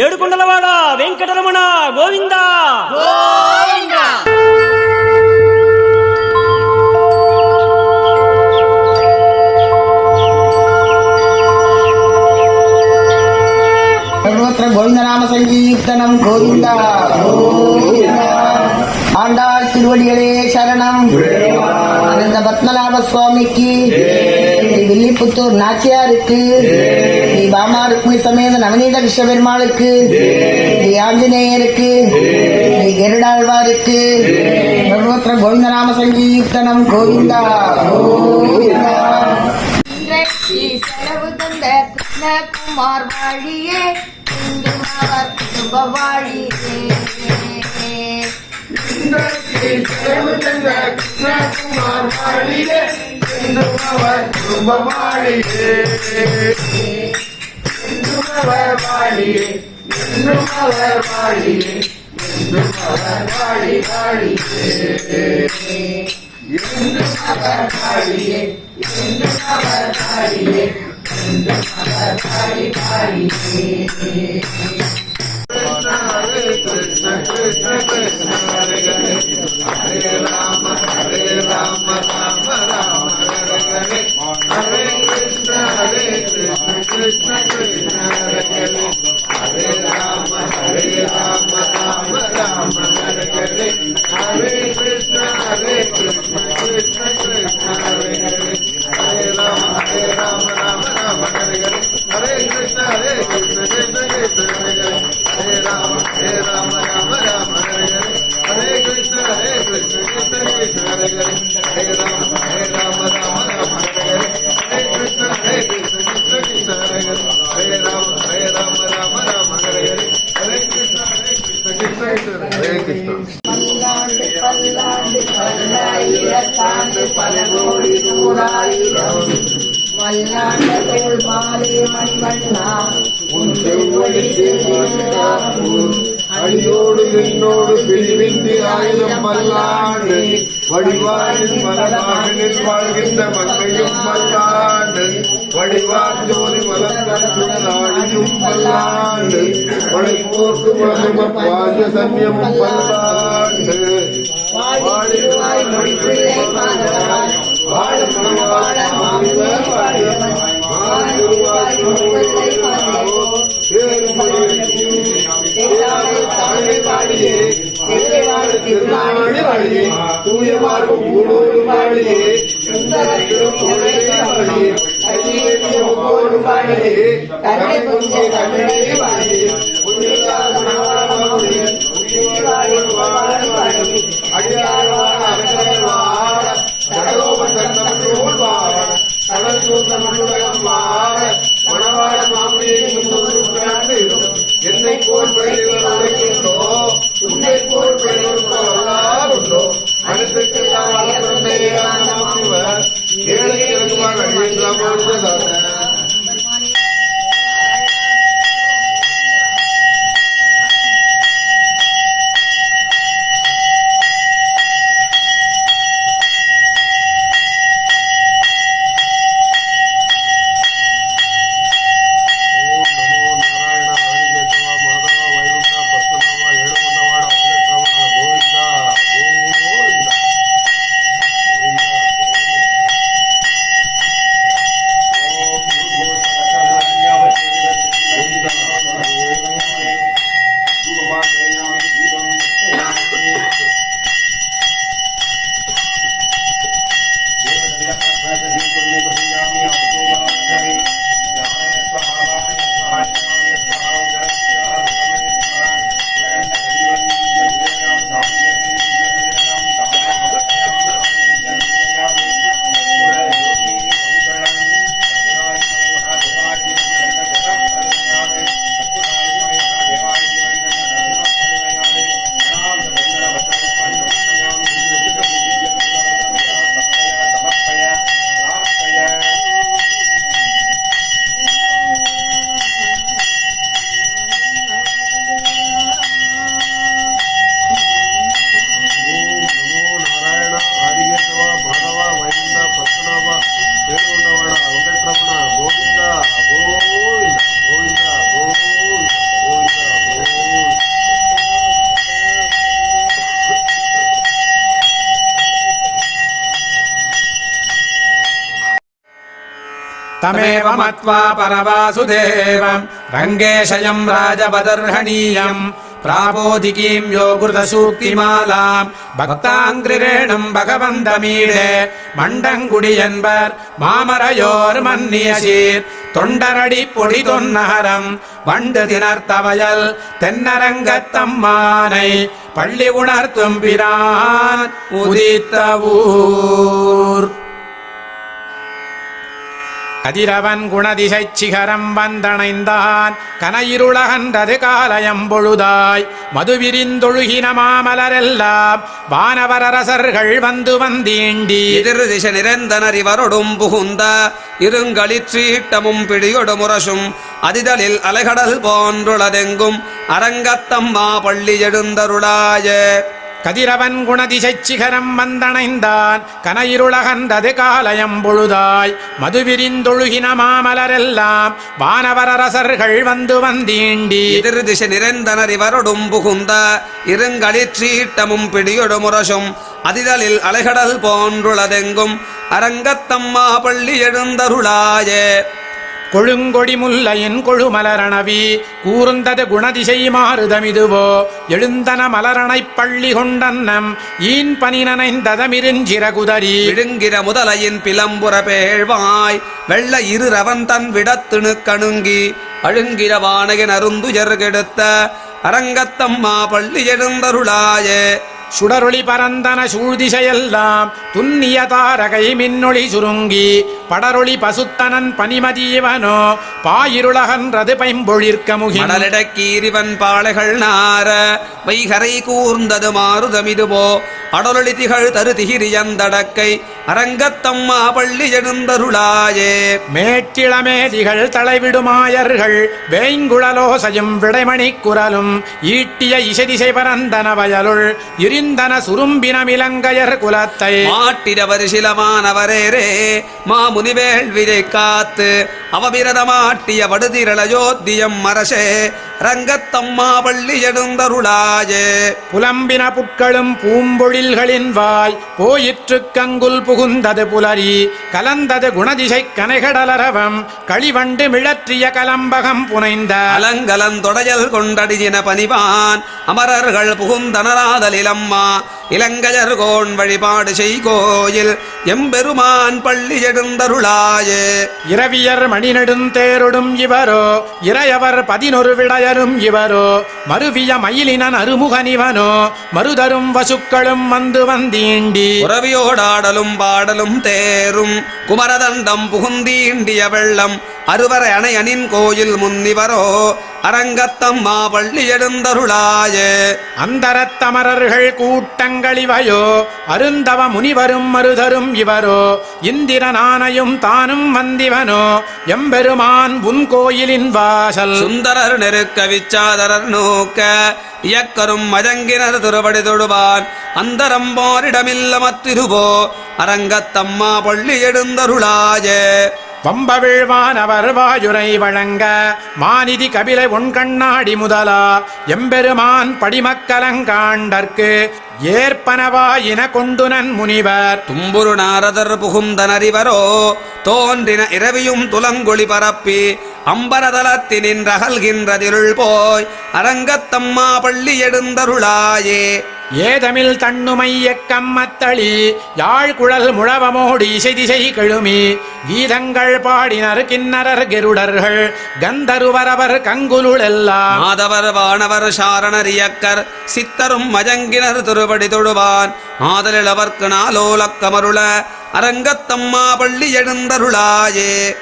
ఏడుకొండలవాడ వెంకటరమణ గోవింద சர்வத்திர கோவிந்தநாம சங்கீர்த்தனம் கோவிந்த கோவிந்த. ஆண்டாள் திருவடிகளே சரணம் அனந்த பத்மநாப சுவாமிக்கு ஸ்ரீ வில்லிபுத்தூர் நாச்சியாருக்கு ஸ்ரீ பாமா ருக்மி சமேத நவநீத கிருஷ்ண பெருமாளுக்கு ஸ்ரீ ஆஞ்சநேயருக்கு ஸ்ரீ கருடாழ்வாருக்கு சர்வத்திர கோவிந்தநாம சங்கீர்த்தனம் கோவிந்தா கோவிந்தா. இன்றைக்கு செலவு தந்த கிருஷ்ணகுமார் வாழியே அவர் குடும்ப வாழியே பல்லாண்டு பல்லாண்டு பல்லாயிரத்தாண்டு பல கோடி நூறாயிரம் வல்லாண்டர்கள் மாலே மண்மண்ணா உன் திருவடிக்கு வீணாகும். அடியோடு என்னோடு பிரிவின்றி ஆயிரம் பல்லாண்டு வடிவாழில் மலமாகலில் வாழ்கின்ற மங்கையும் பல்லாண்டு வாழியே சுந்தரத்திலும் உரை வாழியே கையேற்றிய ஒவ்வொரு வாழியே கருணை கொஞ்ச தமிழை வாழியே உயிரில்லாத மணவாள மாமுனி உயிரி வாழி வாழ. வாழியே அடியார் வாழ. அரசர் வாழ तमेव मत्वा परवासुदेवम् रङ्गेशयम् राजवदर्हणीयम् प्रापोधिकीम् यो कृतसूक्तिमालाम् பக்தாங்கிரேணம் பகவந்தமீடே மண்டங்குடி என்பர் மாமரையோர் மன்னிய சீர் தொண்டரடி பொடி தொன்னகரம் வண்டு தினர்த்தவயல் தென்னரங்கத்தம்மானை பள்ளி உணர்த்தும் பிரான் உதித்த ஊர் கதிரவன் குணதிசை சிகரம் வந்தணைந்தான். கனையிருளகன்றது காலயம்பொழுதாய் மதுவிரிந்தொழுகின மாமலரெல்லாம் வானவரரசர்கள் வந்து வந்தீண்டி. எதிர் திசை நிரந்தனர் இவரொடும் புகுந்த இருங்களிற்றீட்டமும் பிடியொடுமுரசும் அதிதலில் அலைகடல் போன்றுளதெங்கும் அரங்கத்தம்மா பள்ளி எழுந்தருளாய. கதிரவன் குணதிசைச் சிகரம் வந்தணைந்தான். கனையிருளகன்றது காலயம் பொழுதாய். மதுவிரிந்தொழுகின மாமலரெல்லாம் வானவரரசர்கள் வந்து வந்தீண்டி. எதிர் திசை நிரந்தனர் இவரொடும் புகுந்த இருங்களிற்றீட்டமும் பிடியொடுமுரசும் அதிதலில் அலைகடல் போன்றுளதெங்கும் அரங்கத்தம்மா பள்ளி எழுந்தருளாயே. கொழுங்கொடி முல்லையின் கொழுமலரணவி கூர்ந்தது குணதிசை மாறுதமிதுவோ எழுந்தன மலரணைப் பள்ளி கொண்டன்னம் ஈன் பனி நனைந்ததமிருஞ்சிற விழுங்கிற முதலையின் பிளம்புற பேழ்வாய் வெள்ள இரு ரவன் தன் விடத்துணு கணுங்கி அழுங்கிற வானகன் அருந்துயர் கெடுத்த அரங்கத்தம்மா பள்ளி எழுந்தருளாயே. சுடரொளி பரந்தன சூழ்திசையெல்லாம் துன்னிய தாரகை மின்னொளி சுருங்கி படரொளி பசுத்தனன் பனிமதியவனோ பாயிருளகன்றது பைம்பொழிற்க முகின். மடலிடக்கீரிவன் பாளைகள் நார வைகரை கூர்ந்தது மாறுதமிதுவோ அடலொளி திகழ் தரு திகிரியந்தடக்கை அரங்கத்தம்மா பள்ளி எழுந்தருளாயே. மேற்றிளமேதிகள் தலைவிடுமாயர்கள் வேய்ங்குழலோசையும் விடைமணிக் குரலும் ஈட்டிய இசைதிசை பரந்தன வயலுள் இருந்தன சுரும்பினமிலங்கையர் குலத்தை. மாட்டிடவர் சிலமானவரேரே மாமுனி வேள்விதை காத்து அவபிரதமாட்டிய வடுதிரளயோத்தியம் அரசே ரங்கத்தம்மா பள்ளி எழுந்தருளாயே. புலம்பின புட்களும் பூம்பொழில்களின் வாய் போயிற்று கங்குல் புகுந்தது புலரி கலந்தது குணதிசை கனைகடலரவம் களிவண்டு மிழற்றிய கலம்பகம் புனைந்த. அலங்கலந்தொடையல் கொண்டடியின பணிவான் அமரர்கள் புகுந்தனராதலிலம்மா இலங்கையர் கோன் வழிபாடு செய்கோயில் எம்பெருமான் பள்ளி எழுந்தருளாயே. இரவியர் மணிநெடுந்தேரொடும் இவரோ இறையவர் பதினொரு விடையரும் இவரோ மருவிய மயிலினன் அருமுகனிவனோ மருதரும் வசுக்களும் வந்து வந்தீண்டி. உறவியோடாடலும் பாடலும் தேரும் குமரதண்டம் புகுந்தீண்டிய வெள்ளம் அறுவரை அணையனின் கோயில் முன்னிவரோ அரங்கத்தம்மா பள்ளி எழுந்தருளாயே. அந்தரத்தமரர்கள் கூட்டங்களிவையோ அருந்தவ முனிவரும் மருதரும் இவரோ இந்திரனானையும் தானும் வந்திவனோ எம்பெருமான் உன் கோயிலின் வாசல். சுந்தரர் நெருக்க விச்சாதரர் நோக்க இயக்கரும் மஜங்கினர் திருவடி தொடுவான். அந்தரம் போரிடமில்ல மத்திருவோ அரங்கத்தம்மா பள்ளி எழுந்தருளாயே. வம்பவிழ்வானவர் வாயுரை வழங்க மாநிதி கபிலை உன் கண்ணாடி முதலா எம்பெருமான் படிமக்கலங்காண்டற்கு ஏற்பனவாயின கொண்டுனன் முனிவர். தும்புரு நாரதர் புகுந்தனறிவரோ தோன்றின இரவியும் துலங்கொளி பரப்பி அம்பரதலத்தினின் ரகல்கின்றதிருள் போய் அரங்கத்தம்மா பள்ளி எழுந்தருளாயே ஏதமிழ் ஏதமில் தன்னுமைய யாழ் குழல் முழவமோடு இசை திசை கெழுமி. கீதங்கள் பாடினர் கிண்ணரர் கெருடர்கள் கந்தருவரவர் கங்குலுள் எல்லாம். மாதவர் வானவர் சாரணர் இயக்கர் சித்தரும் மஜங்கினர் திருவடி தொழுவான். அவர்க்கு நாலோலக்கமருள அரங்கத்தம்மா பள்ளி எழுந்தருளாயே.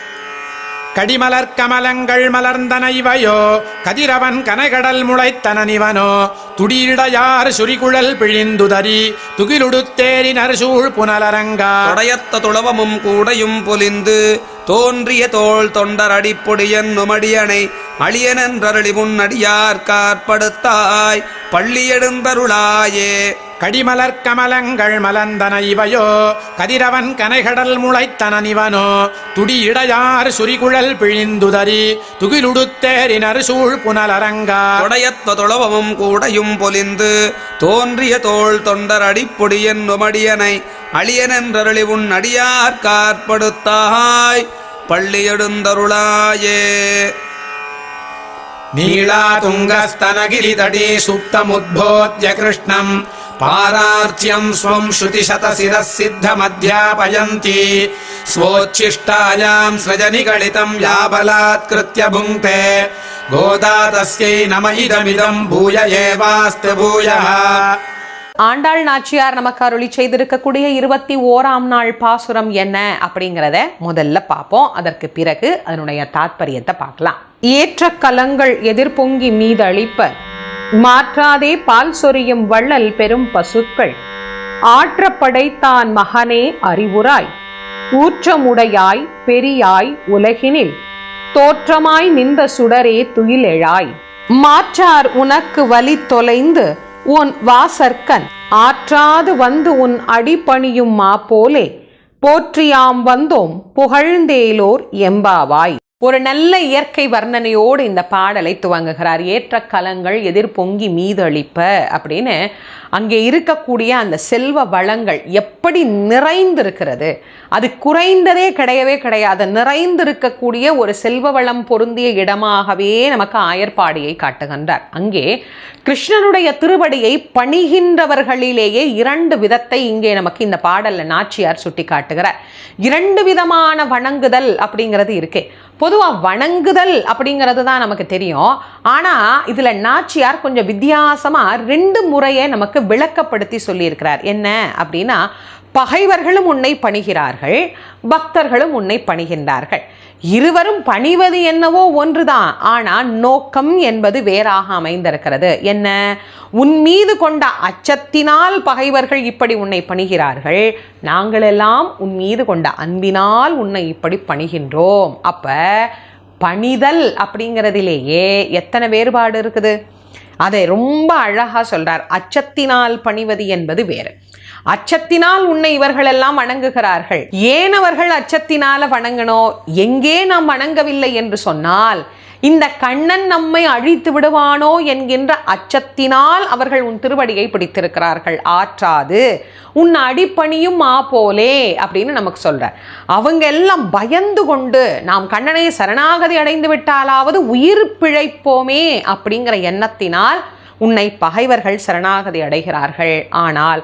கடிமலர் கமலங்கள் மலர்ந்தன இவையோ கதிரவன் கனைகடல் முளைத்தனனிவனோ துடியிடையார் சுரிகுழல் பிழிந்துதறி துகிலுடுத்தேரினர் சூழ் புனலரங்கா. தொடையத்த துளவமும் கூடையும் பொலிந்து தோன்றிய தோல் தொண்டர் அடிப்பொடியன் நுமடியனை அழியனன்றருளி முன்னடியார் காற்படுத்தாய் பள்ளியெடுந்தருளாயே கடிமலர் கமலங்கள் மலந்தன இவையோ கதிரவன் கனைகடல் முளைத்தனனிவனோ துடியிடையார் சுரிகுழல் பிழிந்துதறி துகிலுடுத்தேரினர் சூழ் புனலரங்கா. உடையத்த தொழவமும் கூடையும் பொலிந்து தோன்றிய தோள் தொண்டர் அடிப்பொடியன் நுமடியனை அழியனென்றருளிவுன் அடியார் காற்படுத்தாய் பள்ளியெடுந்தருளாயே நீளா துங்கஸ்தனகிரிதடி சுப்தமுத்போத்ய கிருஷ்ணம் पारार्च्यम् स्वम् श्रुतिशतशिरः सिद्धमध्यापयन्ति स्वोच्छिष्टायाम् सृजनिगलितम् या बलात्कृत्य भुङ्क्ते गोदा तस्यै नम इदमिदम् भूय एवास्तु भूयः ஆண்டாள் நாச்சியார் நமக்கு அருளி செய்திருக்கக்கூடிய இருபத்தி ஓராம் நாள் பாசுரம் என்ன அப்படிங்கிறத முதல்ல பார்ப்போம் அதற்கு பிறகு அதனுடைய தாத்பரியத்தை பார்க்கலாம் ஏற்ற கலங்கள் எதிர்பொங்கி மீதளிப்ப மாற்றாதே பால் சொரியும் வள்ளல் பெரும் பசுக்கள். ஆற்ற படைத்தான் மகனே அறிவுராய். ஊற்றமுடையாய் பெரியாய் உலகினில். தோற்றமாய் நின்ற சுடரே துயிலெழாய். மாற்றார் உனக்கு வலி தொலைந்து உன் வாசற்கண். ஆற்றாது வந்து உன் அடிபணியும் மா போலே போற்றியாம் வந்தோம் புகழ்ந்தேலோர் எம்பாவாய். ஒரு நல்ல இயற்கை வர்ணனையோடு இந்த பாடலை துவங்குகிறார். ஏற்ற கலங்கள் எதிர் பொங்கி மீதளிப்ப அப்படின்னு அங்கே இருக்கக்கூடிய அந்த செல்வ வளங்கள் எப்படி நிறைந்திருக்கிறது? அது குறைந்ததே கிடையவே கிடையாது. நிறைந்திருக்கக்கூடிய ஒரு செல்வ வளம் பொருந்திய இடமாகவே நமக்கு ஆயர்பாடியை காட்டுகின்றார். அங்கே கிருஷ்ணனுடைய திருவடியை பணிகின்றவர்களிலேயே இரண்டு விதத்தை இங்கே நமக்கு இந்த பாடலில் நாச்சியார் சுட்டி காட்டுகிறார் இரண்டு விதமான வணங்குதல் அப்படிங்கிறது இருக்கு. பொதுவாக வணங்குதல் அப்படிங்கிறது தான் நமக்கு தெரியும். ஆனால் இதில் நாச்சியார் கொஞ்சம் வித்தியாசமாக ரெண்டு முறையை நமக்கு விளக்கப்படுத்தி சொல்லியிருக்கிறார். என்ன அப்படின்னா பகைவர்களும் உன்னை பணிகிறார்கள் பக்தர்களும் உன்னை பணிகின்றார்கள். இருவரும் பணிவது என்னவோ ஒன்றுதான். ஆனால் நோக்கம் என்பது வேறாக அமைந்திருக்கிறது. என்ன? உன் மீது கொண்ட அச்சத்தினால் பகைவர்கள் இப்படி உன்னை பணிகிறார்கள். நாங்களெல்லாம் உன் மீது கொண்ட அன்பினால் உன்னை இப்படி பணிகின்றோம். அப்ப பணிதல் அப்படிங்கிறதிலேயே எத்தனை வேறுபாடு இருக்குது? அதை ரொம்ப அழகாக சொல்கிறார் அச்சத்தினால் பணிவது என்பது வேறு. அச்சத்தினால் உன்னை இவர்களெல்லாம் வணங்குகிறார்கள். ஏன் அவர்கள் அச்சத்தினால வணங்கணும் எங்கே நாம் வணங்கவில்லை என்று சொன்னால் இந்த கண்ணன் நம்மை அழித்து விடுவானோ என்கின்ற அச்சத்தினால் அவர்கள் உன் திருவடியை பிடித்திருக்கிறார்கள். ஆற்றாது. உன் அடிப்பணியும் மா போலே அப்படின்னு நமக்கு சொல்ற. அவங்க எல்லாம் பயந்து கொண்டு நாம் கண்ணனை சரணாகதி அடைந்து விட்டாலாவது உயிர் பிழைப்போமே அப்படிங்கிற எண்ணத்தினால் உன்னை பகைவர்கள் சரணாகதி அடைகிறார்கள். ஆனால்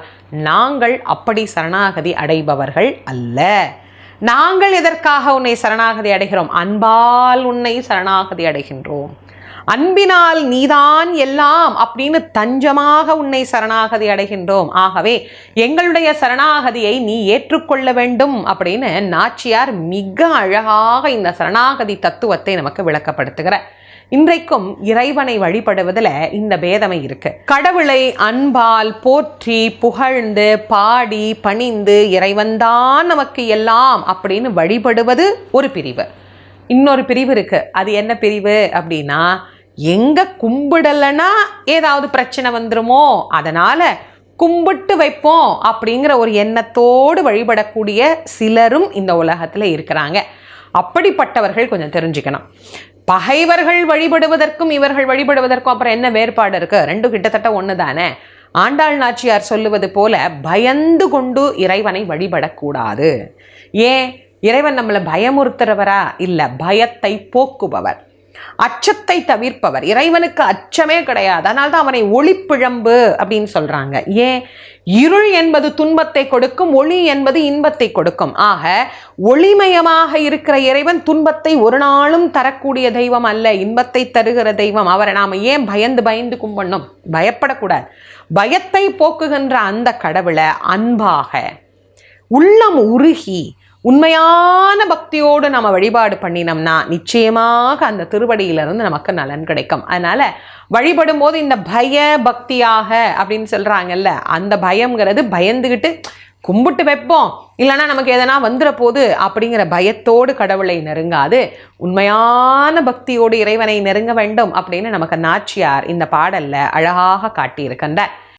நாங்கள் அப்படி சரணாகதி அடைபவர்கள் அல்ல. நாங்கள் எதற்காக உன்னை சரணாகதி அடைகிறோம்? அன்பால் உன்னை சரணாகதி அடைகின்றோம். அன்பினால் நீதான் எல்லாம் அப்படின்னு தஞ்சமாக உன்னை சரணாகதி அடைகின்றோம். ஆகவே எங்களுடைய சரணாகதியை நீ ஏற்றுக்கொள்ள வேண்டும் அப்படின்னு நாச்சியார் மிக அழகாக இந்த சரணாகதி தத்துவத்தை நமக்கு விளக்கப்படுத்துகிறார். இன்றைக்கும் இறைவனை வழிபடுவதில் இந்த பேதமை இருக்கு. கடவுளை அன்பால் போற்றி புகழ்ந்து பாடி பணிந்து இறைவன்தான் நமக்கு எல்லாம் அப்படின்னு வழிபடுவது ஒரு பிரிவு. இன்னொரு பிரிவு இருக்கு. அது என்ன பிரிவு அப்படின்னா எங்க கும்பிடலைன்னா ஏதாவது பிரச்சனை வந்துருமோ அதனால கும்பிட்டு வைப்போம் அப்படிங்கிற ஒரு எண்ணத்தோடு வழிபடக்கூடிய சிலரும் இந்த உலகத்தில் இருக்கிறாங்க. அப்படிப்பட்டவர்கள் கொஞ்சம் தெரிஞ்சுக்கணும். பகைவர்கள் வழிபடுவதற்கும் இவர்கள் வழிபடுவதற்கும் அப்புறம் என்ன வேறுபாடு இருக்கு? ரெண்டும் கிட்டத்தட்ட ஒன்று தானே ஆண்டாள் நாச்சியார் சொல்லுவது போல பயந்து கொண்டு இறைவனை வழிபடக்கூடாது. ஏன்? இறைவன் நம்மளை பயமுறுத்துறவரா? இல்லை பயத்தை போக்குபவர். அச்சத்தை தவிர்ப்பவர். இறைவனுக்கு அச்சமே கிடையாது. அதனால தான் அவனை ஒளிப்பிழம்பு அப்படின்னு சொல்றாங்க. ஏன்? இருள் என்பது துன்பத்தை கொடுக்கும் ஒளி என்பது இன்பத்தை கொடுக்கும். ஆக ஒளிமயமாக இருக்கிற இறைவன் துன்பத்தை ஒரு நாளும் தரக்கூடிய தெய்வம் அல்ல. இன்பத்தை தருகிற தெய்வம். அவரை நாம ஏன் பயந்து பயந்து கும்பிடணும்? பயப்படக்கூடாது. பயத்தை போக்குகின்ற அந்த கடவுளை அன்பாக உள்ளம் உருகி உண்மையான பக்தியோடு நம்ம வழிபாடு பண்ணினோம்னா நிச்சயமாக அந்த திருவடியிலிருந்து நமக்கு நலன் கிடைக்கும். அதனால வழிபடும் போது இந்த பய பக்தியாக அப்படின்னு சொல்கிறாங்கல்ல அந்த பயங்கிறது பயந்துக்கிட்டு கும்பிட்டு வைப்போம். இல்லைன்னா நமக்கு எதனா வந்துட போது அப்படிங்கிற பயத்தோடு கடவுளை நெருங்காது. உண்மையான பக்தியோடு இறைவனை நெருங்க வேண்டும் அப்படின்னு நமக்கு நாச்சியார் இந்த பாடலில் அழகாக காட்டியிருக்கின்றார்.